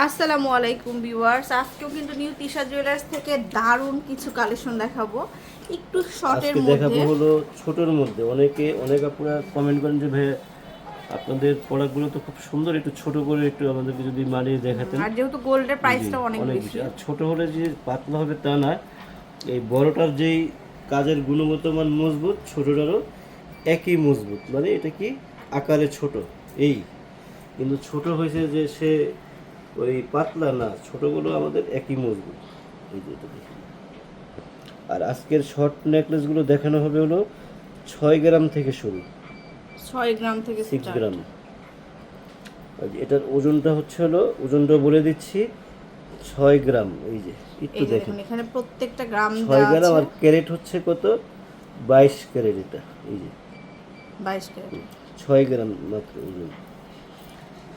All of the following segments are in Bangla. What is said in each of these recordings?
আসসালামু আলাইকুম ভিউয়ার্স। আজকেও কিন্তু নিউ তিশা জুয়েলার্স থেকে দারুণ কিছু কালেকশন দেখাবো। একটু শর্টের আজকে দেখাবো হলো ছোটোর মধ্যে। অনেকে অনেক আপুরা কমেন্ট করেন যে ভাই আপনাদের প্রোডাক্টগুলো তো খুব সুন্দর একটু ছোট করে একটু আমাদেরকে যদি মানিয়ে দেখাতেন। আর যেহেতু গোল্ডের প্রাইসটা অনেক বেশি। আর ছোট হলে যে পাতলা হবে তা না। এই বড়টার যেই কাজের গুণগত মান মজবুত ছোটটারও একই মজবুত। মানে এটা কি? আকারে ছোট। এই। কিন্তু ছোট হয়েছে যে সে ওই পাতলা না ছোটগুলো আমাদের একই মজবুত। এই যে এটা দেখুন। আর আজকের শর্ট নেকলেসগুলো দেখানো হবে হলো ছয় গ্রাম থেকে শুরু। ছয় গ্রাম থেকে সিক্স গ্রাম। এটার ওজনটা হচ্ছে হলো ওজনটা বলে দিচ্ছি ছয় গ্রাম। এই যে একটু দেখেন। এখানে প্রত্যেকটা গ্রাম ছয় গ্রাম আর ক্যারেট হচ্ছে কত? বাইশ ক্যারেট এটা। এই যে। বাইশ ক্যারেট। ছয় গ্রাম মাত্র ওজন।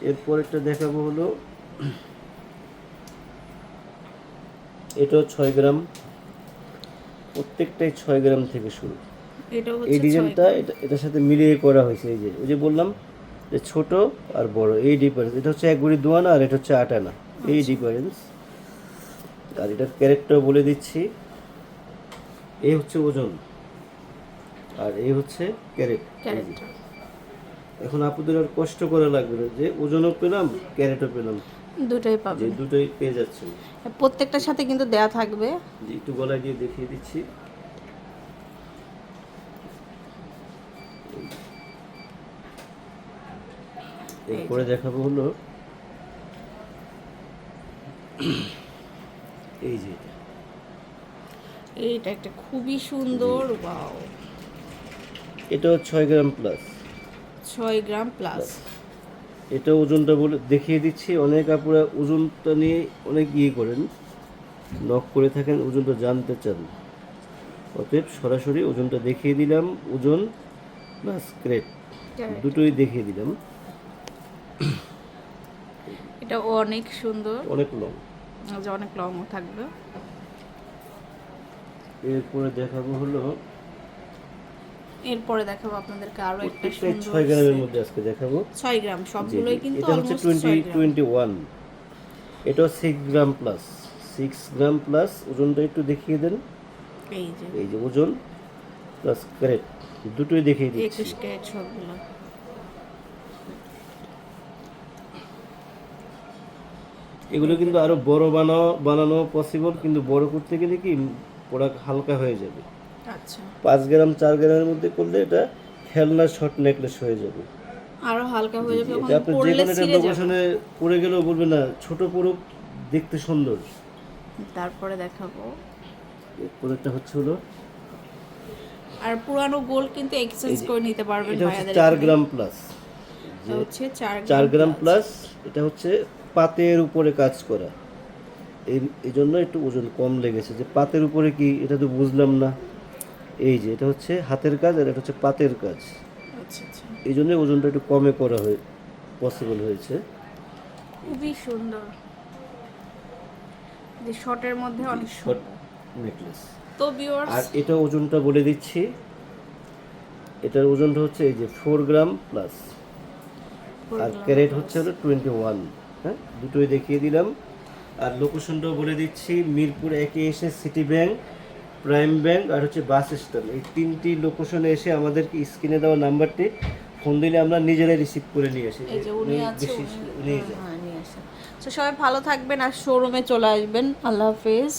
এরপর একটা দেখাবো হলো এটাও ছয় গ্রাম। প্রত্যেকটাই ছয় গ্রাম থেকে শুরু। এটা এই ডিজাইনটা এটা এটার সাথে মিলিয়ে করা হয়েছে এই যে ওই যে বললাম যে ছোট আর বড় এই ডিফারেন্স এটা হচ্ছে এক গুড়ি দোয়ানা আর এটা হচ্ছে আটানা। এই ডিফারেন্স আর এটার ক্যারেক্টার বলে দিচ্ছি। এই হচ্ছে ওজন। আর এই হচ্ছে ক্যারেট এখন আপনাদের আর কষ্ট করা লাগবে না যে ওজনও পেলাম ক্যারেটও পেলাম। দুটোই যে পাবেন দুটোই পেয়ে যাচ্ছেন। প্রত্যেকটার সাথে কিন্তু দেয়া থাকবে। একটু গলায় দিয়ে দেখিয়ে দিচ্ছি। এরপরে দেখাবো হলো। এই যে এটা। এইটা একটা খুবই সুন্দর ওয়াও। এটাও ছয় গ্রাম প্লাস। ছয় গ্রাম প্লাস। এটা ওজনটা বলে দেখিয়ে দিচ্ছি। অনেক আপনারা ওজনটা নিয়ে অনেক ইয়ে করেন। নক করে থাকেন ওজনটা জানতে চান। অতএব সরাসরি ওজনটা দেখিয়ে দিলাম ওজন প্লাস ক্রেট দুটোই দেখিয়ে দিলাম। এটা অনেক সুন্দর। অনেক লং যে অনেক লং থাকবে। এরপরে দেখাবো হলো এরপরে দেখাবো আপনাদেরকে আরও একটা সুন্দর ছয় গ্রামের মধ্যে আজকে দেখাবো। ছয় গ্রাম জি, সবগুলোই। কিন্তু এটা হচ্ছে অলমোস্ট টোয়েন্টি ছয় gram. Plus six gram plus ওজনটা একটু দেখিয়ে দেন। এই যে। এই যে ওজন প্লাস ক্যারেট দুটোই দেখিয়ে দিচ্ছি। একুশ ক্যারেট সবগুলো। এগুলো কিন্তু আরও বড় বানানো বানানো পসিবল কিন্তু বড় করতে গেলে কি প্রোডাক্ট হালকা হয়ে যাবে। পাঁচ গ্রাম চার গ্রামের মধ্যে করলে এটা খেলনা শর্ট নেকলেস হয়ে যাবে। আরও হালকা হয়ে যাবে এটা আপনি যে কোনো একটা লোকেশনে পড়ে গেলেও বলবে না ছোট পড়ুক দেখতে সুন্দর। তারপরে দেখাবো। প্রোডাক্টটা হচ্ছে হলো আর পুরানো গোল্ড কিন্তু এক্সচেঞ্জ করে নিতে পারবেন ভাইয়াদের চার এখানে। গ্রাম প্লাস হচ্ছে চার চার গ্রাম প্লাস এটা হচ্ছে পাতের উপরে কাজ করা। এই জন্য একটু ওজন কম লেগেছে। যে পাতের উপরে কি এটা তো বুঝলাম না। এই যে এটা হচ্ছে হাতের কাজ আর এটা হচ্ছে পাতের কাজ। আচ্ছা আচ্ছা। এই জন্য ওজনটা একটু কমে করা হয়ে পসিবল হয়েছে। খুবই সুন্দর। যে শর্টের মধ্যে অনেক শর্ট নেকলেস তো ভিউয়ার্স আর এটা ওজনটা বলে দিচ্ছি। এটার ওজনটা হচ্ছে এই যে ফোর গ্রাম প্লাস আর ক্যারেট হচ্ছে হলো টোয়েন্টি ওয়ান হ্যাঁ? দুটোই দেখিয়ে দিলাম। আর লোকেশনটাও বলে দিচ্ছি মিরপুর একে এসে সিটি ব্যাংক প্রাইম ব্যাংক আর হচ্ছে বাস স্ট্যান্ড এই তিনটি লোকেশনে এসে আমাদেরকে স্ক্রিনে দেওয়া নাম্বারটি ফোন দিলে আমরা নিজেরাই রিসিভ করে নিয়ে আসি। উনি আছে উনি-। হ্যাঁ নিয়ে আসেন। তো সবাই ভালো থাকবেন আর শোরুমে চলে আসবেন। আল্লাহ হাফেজ।